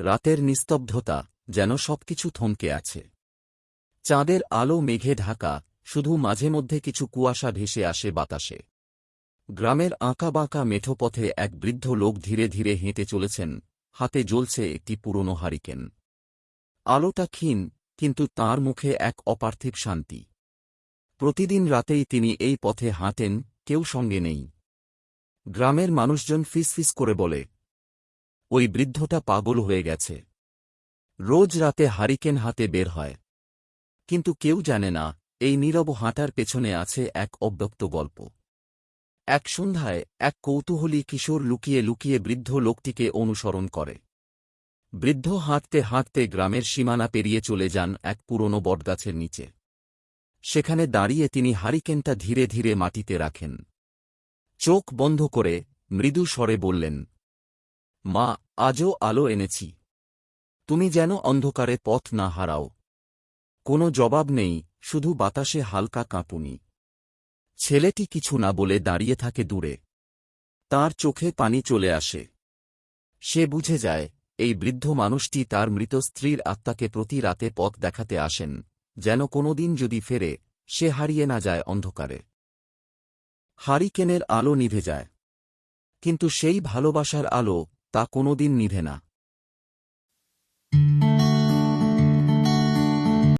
রাতের নিস্তব্ধতা যেন সবকিছু থমকে আছে। চাঁদের আলো মেঘে ঢাকা, শুধু মাঝে মধ্যে কিছু কুয়াশা ভেসে আসে বাতাসে। গ্রামের আঁকাবাঁকা মেঠো পথে এক বৃদ্ধ লোক ধীরে ধীরে হেঁটে চলেছেন, হাতে জ্বলছে একটি পুরনো হারিকেন। আলোটা ক্ষীণ, কিন্তু তার মুখে এক অপার্থিব শান্তি। প্রতিদিন রাতেই তিনি এই পথে হাঁটেন, কেউ সঙ্গে নেই। গ্রামের মানুষজন ফিসফিস করে বলে ওই বৃদ্ধটা পাগল হয়ে গেছে। রোজ রাতে হারিকেন হাতে বের হয়। কিন্তু কেউ জানে না, এই নীরব হাঁটার পেছনে আছে এক অব্যক্ত গল্প। এক সন্ধ্যায় এক কৌতূহলী কিশোর লুকিয়ে লুকিয়ে বৃদ্ধ লোকটিকে অনুসরণ করে। বৃদ্ধ হাঁটতে হাঁটতে গ্রামের সীমানা পেরিয়ে চলে যান এক পুরনো বটগাছের নিচে। সেখানে দাঁড়িয়ে তিনি হারিকেনটা ধীরে ধীরে মাটিতে রাখেন। চোখ বন্ধ করে মৃদু স্বরে বললেন মা, আজও আলো এনেছি। তুমি যেন অন্ধকারে পথ না হারাও। কোনো জবাব নেই, শুধু বাতাসে হালকা কাঁপুনি। ছেলেটি কিছু না বলে দাঁড়িয়ে থাকে দূরে। তার চোখে পানি চলে আসে। সে বুঝে যায়, এই বৃদ্ধ মানুষটি তার মৃত স্ত্রীর আত্মাকে প্রতি রাতে পথ দেখাতে আসেন, যেন কোনোদিন যদি ফেরে, সে হারিয়ে না যায় অন্ধকারে। হারিকেনের আলো নিভে যায়। কিন্তু সেই ভালোবাসার আলো তা কোনোদিন নিভে না।